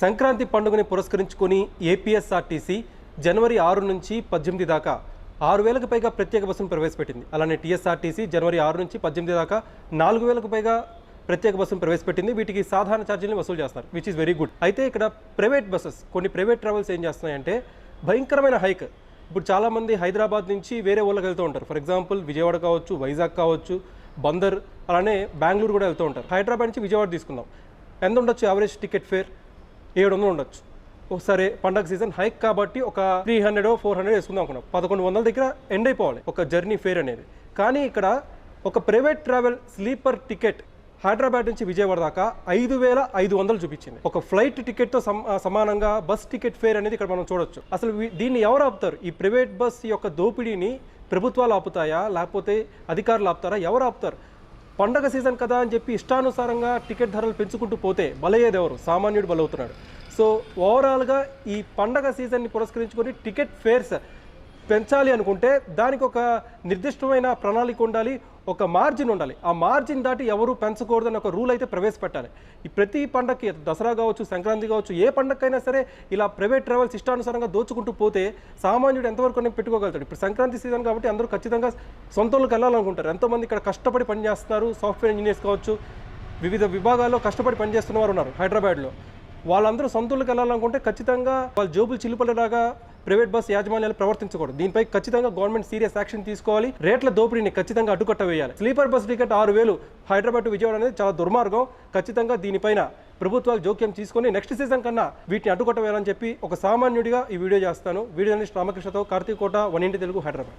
సంక్రాంతి పండుగని పురస్కరించుకొని ఏపీఎస్ఆర్టీసీ జనవరి ఆరు నుంచి పద్దెనిమిది దాకా ఆరు వేలకు పైగా ప్రత్యేక బస్సును ప్రవేశపెట్టింది. అలానే టీఎస్ఆర్టీసీ జనవరి ఆరు నుంచి పద్దెనిమిది దాకా నాలుగు వేలకు పైగా ప్రత్యేక బస్సును ప్రవేశపెట్టింది. వీటికి సాధారణ ఛార్జీలను వసూలు చేస్తారు విచ్ ఈస్ వెరీ గుడ్ అయితే ఇక్కడ ప్రైవేట్ బస్సెస్ కొన్ని ప్రైవేట్ ట్రావెల్స్ ఏం చేస్తున్నాయంటే భయంకరమైన హైక్ ఇప్పుడు చాలామంది హైదరాబాద్ నుంచి వేరే ఊళ్ళకి వెళ్తూ ఉంటారు. ఫర్ ఎగ్జాంపుల్ విజయవాడ కావచ్చు వైజాగ్ కావచ్చు బందర్ అలానే బెంగళూరు కూడా వెళ్తూ ఉంటారు. హైదరాబాద్ నుంచి విజయవాడ తీసుకుందాం. ఎంత ఉండొచ్చు యావరేజ్ టికెట్ ఫేర్ ఏడు వందలు ఉండొచ్చు. ఒకసారి పండగ సీజన్ హైక్ కాబట్టి ఒక త్రీ హండ్రెడ్ ఫోర్ హండ్రెడ్ వేసుకుందాం అనుకున్నాం. పదకొండు వందల దగ్గర ఎండ్ అయిపోవాలి ఒక జర్నీ ఫేర్ అనేది. కానీ ఇక్కడ ఒక private travel sleeper ticket Hyderabad నుంచి విజయవాడ దాకా ఐదు వేల ఐదు వందలు చూపించింది. ఒక ఫ్లైట్ టికెట్తో సమానంగా బస్ టికెట్ ఫేర్ అనేది ఇక్కడ మనం చూడొచ్చు. అసలు దీన్ని ఎవరు ఆపుతారు? ఈ ప్రైవేట్ బస్ యొక్క దోపిడీని ప్రభుత్వాలు ఆపుతాయా? లేకపోతే అధికారులు ఆపుతారా? ఎవరు ఆపుతారు? పండగ సీజన్ కదా అని చెప్పి ఇష్టానుసారంగా టికెట్ ధరలు పెంచుకుంటూ పోతే బలయ్యేది ఎవరు? సామాన్యుడు బలవుతున్నాడు. సో ఓవరాల్గా ఈ పండగ సీజన్ని పురస్కరించుకొని టికెట్ ఫేర్స్ పెంచాలి అనుకుంటే దానికి ఒక నిర్దిష్టమైన ప్రణాళిక ఉండాలి ఒక మార్జిన్ ఉండాలి. ఆ మార్జిన్ దాటి ఎవరు పెంచకూడదని ఒక రూల్ అయితే ప్రవేశపెట్టాలి. ఈ ప్రతి పండగకి దసరా కావచ్చు సంక్రాంతి కావచ్చు ఏ పండగకైనా సరే ఇలా ప్రైవేట్ ట్రావెల్స్ ఇష్టానుసారంగా దోచుకుంటూ పోతే సామాన్యుడు ఎంతవరకు నేను పెట్టుకోగలుగుతాడు. ఇప్పుడు సంక్రాంతి సీజన్ కాబట్టి అందరూ ఖచ్చితంగా సొంత వెళ్ళాలనుకుంటారు. ఎంతోమంది ఇక్కడ కష్టపడి పనిచేస్తున్నారు సాఫ్ట్వేర్ ఇంజనీర్స్ కావచ్చు వివిధ విభాగాల్లో కష్టపడి పనిచేస్తున్న వారు ఉన్నారు హైదరాబాద్లో. వాళ్ళందరూ సొంతలకు వెళ్ళాలనుకుంటే ఖచ్చితంగా వాళ్ళ జోబులు చిలుపలలాగా ప్రైవేట్ బస్ యాజమాన్యాలు ప్రవర్తించకూడదు. దీనిపై ఖచ్చితంగా గవర్నమెంట్ సీరియస్ యాక్షన్ తీసుకోవాలి. రేట్ల దోపిడీని ఖచ్చితంగా అడ్డుకట్ట వేయాలి. స్లీపర్ బస్ టికెట్ ఆరు వేలు హైదరాబాద్ విజయవాడ అనేది చాలా దుర్మార్గం. ఖచ్చితంగా దీనిపైన ప్రభుత్వాలు జోక్యం తీసుకొని నెక్స్ట్ సీజన్ కన్నా వీటిని అడ్డుకట్ట వేయాలని చెప్పి ఒక సామాన్యుడిగా ఈ వీడియో చేస్తాను. వీడియో జర్నలిస్ట్ రామకృష్ణతో కార్తీక్ కోట వన్ ఇంటి తెలుగు హైదరాబాద్.